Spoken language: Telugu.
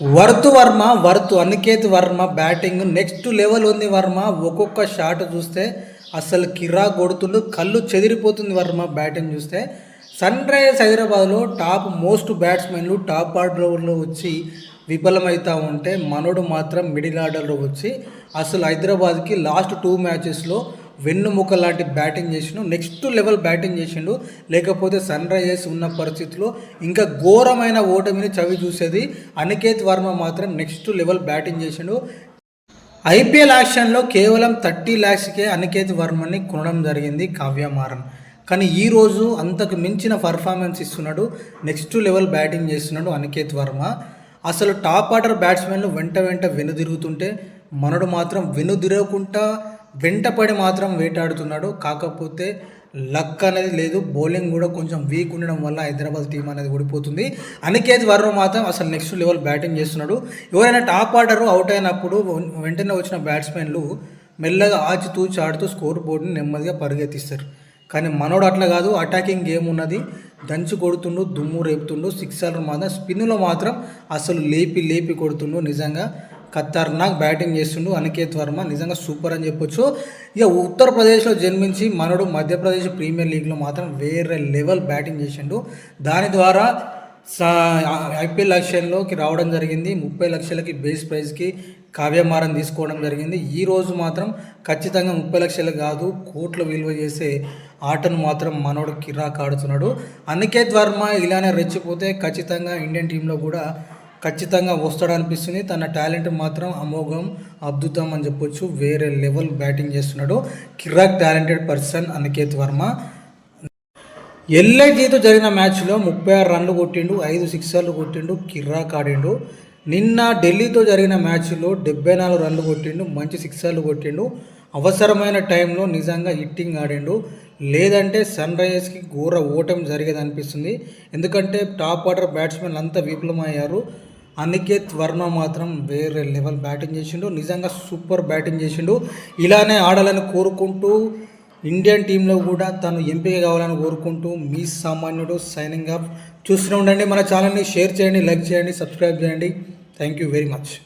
Worth Varma worth Aniket Varma batting. Next level ఉంది వర్మ. ఒక్కొక్క షాట్ చూస్తే అసలు కిరా కొడుతుండు కళ్ళు చెదిరిపోతుంది వర్మ బ్యాటింగ్ చూస్తే. సన్ రైజర్స్ హైదరాబాద్లో టాప్ మోస్ట్ బ్యాట్స్మెన్లు టాప్ ఆర్డర్లో వచ్చి విఫలమవుతూ ఉంటే మనోడు మాత్రం మిడిల్ ఆర్డర్లో వచ్చి అసలు హైదరాబాద్కి లాస్ట్ టూ మ్యాచెస్లో వెన్నుముక లాంటి బ్యాటింగ్ చేసిండు. నెక్స్ట్ లెవెల్ బ్యాటింగ్ చేసిండు. లేకపోతే సన్ రైజర్స్ ఉన్న పరిస్థితిలో ఇంకా ఘోరమైన ఓటమిని చవి చూసేది అనికేత్ వర్మ మాత్రం నెక్స్ట్ లెవెల్ బ్యాటింగ్ చేసిండు. ఐపీఎల్ యాక్షన్లో కేవలం థర్టీ ల్యాక్స్కే అనికేత్ వర్మని కొనడం జరిగింది కావ్యమారన్ కానీ ఈరోజు అంతకు మించిన పర్ఫార్మెన్స్ ఇస్తున్నాడు. నెక్స్ట్ లెవెల్ బ్యాటింగ్ చేస్తున్నాడు అనికేత్ వర్మ. అసలు టాప్ ఆర్డర్ బ్యాట్స్మెన్లు వెంట వెంట వెనుదిరుగుతుంటే మనడు మాత్రం వెనుదిరగకుండా వెంటపడి మాత్రం వేటాడుతున్నాడు. కాకపోతే లక్ అనేది లేదు. బౌలింగ్ కూడా కొంచెం వీక్ ఉండడం వల్ల హైదరాబాద్ టీం అనేది ఓడిపోతుంది. అనికేత్ వర్మ మాత్రం అసలు నెక్స్ట్ లెవెల్ బ్యాటింగ్ చేస్తున్నాడు. ఎవరైనా టాప్ ఆర్డర్ అవుట్ అయినప్పుడు వెంటనే వచ్చిన బ్యాట్స్మెన్లు మెల్లగా ఆచితూచి ఆడుతూ స్కోర్ బోర్డుని నెమ్మదిగా పరిగెత్తిస్తారు. కానీ మనోడు అట్లా కాదు. అటాకింగ్ గేమ్ ఉన్నది. దంచి కొడుతుండు దుమ్ము రేపుతుండు. సిక్సర్లు మాత్రం స్పిన్లో మాత్రం అసలు లేపి లేపి కొడుతుండు. నిజంగా ఖతర్నాక్ బ్యాటింగ్ చేస్తుండు అనికేత్ వర్మ. నిజంగా సూపర్ అని చెప్పొచ్చు. ఇక ఉత్తరప్రదేశ్లో జన్మించి మనడు మధ్యప్రదేశ్ ప్రీమియర్ లీగ్లో మాత్రం వేరే లెవెల్ బ్యాటింగ్ చేసిండు. దాని ద్వారా ఐపీఎల్ లక్ష్యంలోకి రావడం జరిగింది. ముప్పై లక్షలకి బేస్ ప్రైజ్కి కావ్యమారం తీసుకోవడం జరిగింది. ఈ రోజు మాత్రం ఖచ్చితంగా ముప్పై లక్షలు కాదు కోట్ల విలువ చేసే ఆటను మాత్రం మనోడు కిరాక్ ఆడుతున్నాడు. అనికేత్ వర్మ ఇలానే రెచ్చిపోతే ఖచ్చితంగా ఇండియన్ టీంలో కూడా ఖచ్చితంగా వస్తాడు అనిపిస్తుంది తన టాలెంట్ మాత్రం అమోఘం అద్భుతం అని చెప్పొచ్చు. వేరే లెవెల్ బ్యాటింగ్ చేస్తున్నాడు. కిరాక్ టాలెంటెడ్ పర్సన్ అనికేత్ వర్మ. ఎల్ఐజీతో జరిగిన మ్యాచ్లో ముప్పై ఆరు రన్లు కొట్టిండు ఐదు సిక్సర్లు కొట్టిండు కిర్రాక్ ఆడిండు. నిన్న ఢిల్లీతో జరిగిన మ్యాచ్లో డెబ్బై నాలుగు రన్లు కొట్టిండు మంచి సిక్సర్లు కొట్టిండు. అవసరమైన టైంలో నిజంగా హిట్టింగ్ ఆడిండు. లేదంటే సన్ రైజర్స్కి ఘోర ఓటమి జరిగేది అనిపిస్తుంది ఎందుకంటే టాప్ ఆర్డర్ బ్యాట్స్మెన్ అంతా విఫలమయ్యారు. అనికేత్ వర్మ మాత్రం వేరే లెవెల్ బ్యాటింగ్ చేసిండు. నిజంగా సూపర్ బ్యాటింగ్ చేసిండు. ఇలానే ఆడాలని కోరుకుంటూ ఇండియన్ టీంలో కూడా తను ఎంపిక కావాలని కోరుకుంటూ మీ సామాన్యుడు సైనింగ్ అప్ చూస్తూనే ఉండండి. మన ఛానల్ని షేర్ చేయండి లైక్ చేయండి సబ్స్క్రైబ్ చేయండి. Thank you very much